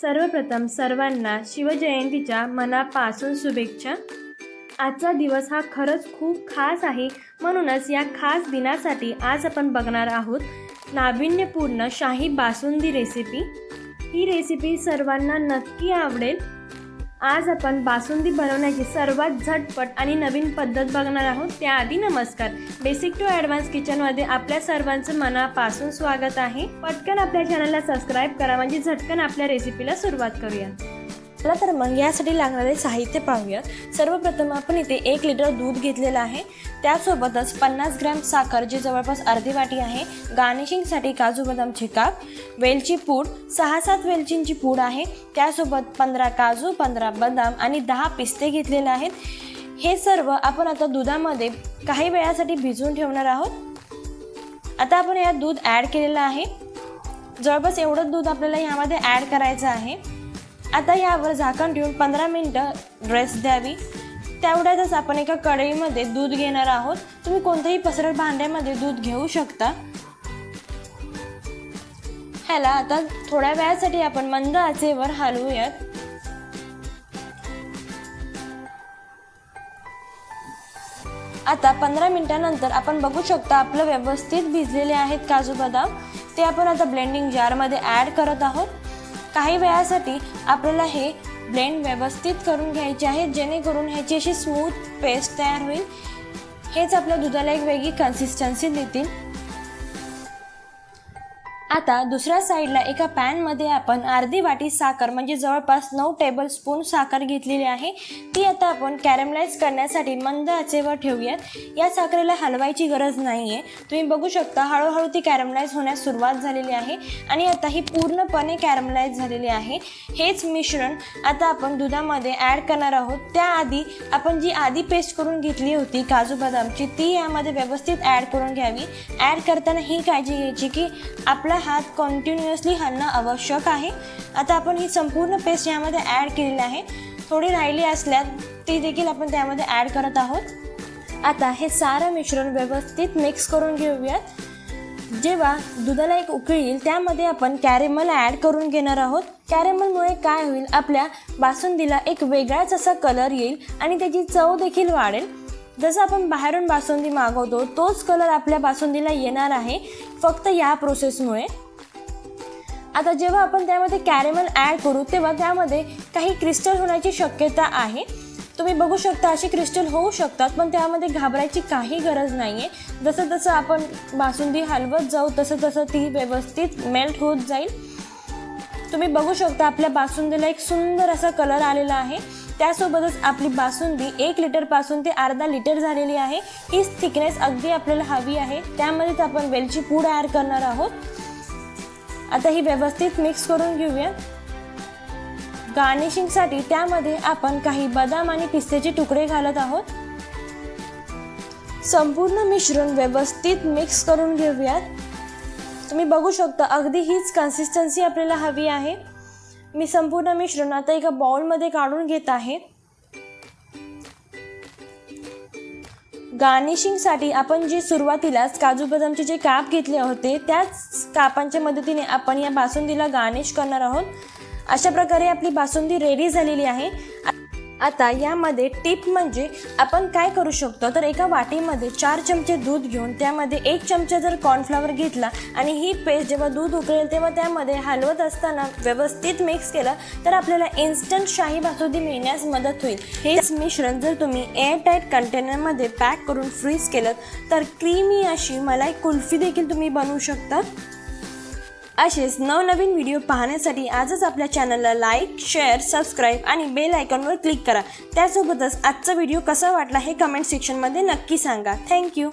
सर्वप्रथम सर्वांना शिवजयंतीच्या मनापासून शुभेच्छा. आजचा दिवस हा खरंच खूप खास आहे. म्हणूनच या खास दिनासाठी आज आपण बघणार आहोत नाविन्यपूर्ण शाही बासुंदी रेसिपी ही रेसिपी सर्वांना नक्की आवडेल. आज आपण बासुंदी बनवण्याची सर्वात झटपट आणि नवीन पद्धत बघणार आहोत. त्याआधी नमस्कार. बेसिक टू ॲडव्हान्स किचनमध्ये आपल्या सर्वांचं मनापासून स्वागत आहे. पटकन आपल्या चॅनलला सबस्क्राईब करा म्हणजे झटकन आपल्या रेसिपीला सुरुवात करूया. चला तर मग यासाठी लागणारे साहित्य पाहूया सर्वप्रथम आपण इथे एक लिटर दूध घेतलेलं आहे. त्यासोबतच पन्नास ग्रॅम साखर जी जवळपास अर्धी वाटी आहे गार्निशिंगसाठी काजू बदामचे काप वेलची पूड सहा सात वेलचींची पूड आहे. त्यासोबत पंधरा काजू पंधरा बदाम आणि दहा पिस्ते घेतलेले आहेत. हे सर्व आपण आता दुधामध्ये काही वेळासाठी भिजवून ठेवणार आहोत. आता आपण यात दूध ॲड केलेलं आहे. जवळपास एवढंच दूध आपल्याला यामध्ये ॲड करायचं आहे. आता यावर झाकण ठेवून पंधरा मिनटं ड्रेस द्यावी. तेवढ्यातच आपण एका कढईमध्ये दूध घेणार आहोत. तुम्ही कोणत्याही पसरट भांड्यामध्ये दूध घेऊ शकता. ह्याला आता थोड्या वेळासाठी आपण मंद आचेवर हलवूयात. आता पंधरा मिनिटानंतर आपण बघू शकता आपलं व्यवस्थित भिजलेले आहेत काजू बदाम. ते आपण आता ब्लेंडिंग जारमध्ये ॲड करत आहोत. काही वेळासाठी आपल्याला हे ब्लेंड व्यवस्थित करून घ्यायचे आहे जेणेकरून ह्याची अशी स्मूथ पेस्ट तयार होईल. हेच आपल्या दुधाला एक वेगळी कन्सिस्टन्सी देतील. आता दुसऱ्या साईडला एका पॅनमध्ये आपण अर्धी वाटी साखर म्हणजे जवळपास नऊ टेबल स्पून साखर घेतलेली आहे. ती आता आपण कॅरमलाइज करण्यासाठी मंद आचेवर ठेवूयात. या साखरेला हलवायची गरज नाही आहे तुम्ही बघू शकता हळूहळू ती कॅरमलाइज होण्यास सुरुवात झालेली आहे. आणि आता ही पूर्णपणे कॅरमलाइज झालेली आहे. हेच मिश्रण आता आपण दुधामध्ये ॲड करणार आहोत. त्याआधी आपण जी आधी पेस्ट करून घेतली होती काजू बदामची ती यामध्ये व्यवस्थित ॲड करून घ्यावी. ॲड करताना ही काळजी घ्यायची की आपला हात कंटिन्युअसली हलणं आवश्यक आहे. आता आपण ही संपूर्ण पेस्ट यामध्ये ॲड केलेली आहे. थोडी राहिली असल्यास ती देखील आपण त्यामध्ये ॲड करत आहोत. आता हे सारं मिश्रण व्यवस्थित मिक्स करून घेऊयात. जेव्हा दुधाला एक उकळी येईल त्यामध्ये आपण कॅरेमल ॲड करून घेणार आहोत. कॅरेमलमुळे काय होईल? आपल्या बासुंदीला एक वेगळाच असा कलर येईल आणि त्याची चव देखील वाढेल. जसं आपण बाहेरून बासुंदी मागवतो तोच कलर आपल्या बासुंदीला येणार आहे फक्त या प्रोसेसमुळे आता जेव्हा आपण त्यामध्ये कॅरेमल ॲड करू तेव्हा त्यामध्ये काही क्रिस्टल होण्याची शक्यता आहे. तुम्ही बघू शकता असे क्रिस्टल होऊ शकतात पण त्यामध्ये घाबरायची काही गरज नाही आहे जसं जसं आपण बासुंदी हलवत जाऊ तसं तसं ती व्यवस्थित मेल्ट होत जाईल. तुम्ही बघू शकता आपल्या बासुंदीला एक सुंदर असा कलर आलेला आहे. त्यासोबतच आपली बासुंदी एक लिटरपासून ते अर्धा लिटर झालेली आहे. हीच थिकनेस अगदी आपल्याला हवी आहे. त्यामध्येच आपण वेलची पूड ॲड करणार आहोत. आता ही व्यवस्थित मिक्स करून घेऊया. गार्निशिंगसाठी त्यामध्ये आपण काही बदाम आणि पिस्त्याचे तुकडे घालत आहोत. संपूर्ण मिश्रण व्यवस्थित मिक्स करून घेऊयात. तुम्ही बघू शकता अगदी हीच कन्सिस्टन्सी आपल्याला हवी आहे. मी संपूर्ण मिश्रण आता एका बाउलमध्ये काढून घेत आहे. गार्निशिंगसाठी आपण जे सुरुवातीलाच काजू बदामचे जे काप घेतले होते त्याच कापांच्या मदतीने आपण या बासुंदीला गार्निश करणार आहोत. अशा प्रकारे आपली बासुंदी रेडी झालेली आहे. आता यामध्ये टिप म्हणजे आपण काय करू शकतो? तर एका वाटीमध्ये चार चमचे दूध घेऊन त्यामध्ये एक चमचा जर कॉर्नफ्लॉवर घेतला आणि ही पेस्ट जेव्हा दूध उकळेल तेव्हा त्यामध्ये हलवत असताना व्यवस्थित मिक्स केलं तर आपल्याला इन्स्टंट शाही बासुंदी मिळण्यास मदत होईल. हेच मिश्रण जर तुम्ही एअरटाईट कंटेनरमध्ये पॅक करून फ्रीज केलं तर क्रीमी अशी मलाई कुल्फी देखील तुम्ही बनवू शकता. असेच नवनवीन व्हिडिओ पाहण्यासाठी आजच आपल्या चॅनलला लाईक शेअर सबस्क्राईब आणि बेल आयकॉनवर क्लिक करा. त्यासोबतच आजचा व्हिडिओ कसा वाटला हे कमेंट सेक्शनमध्ये नक्की सांगा. थँक्यू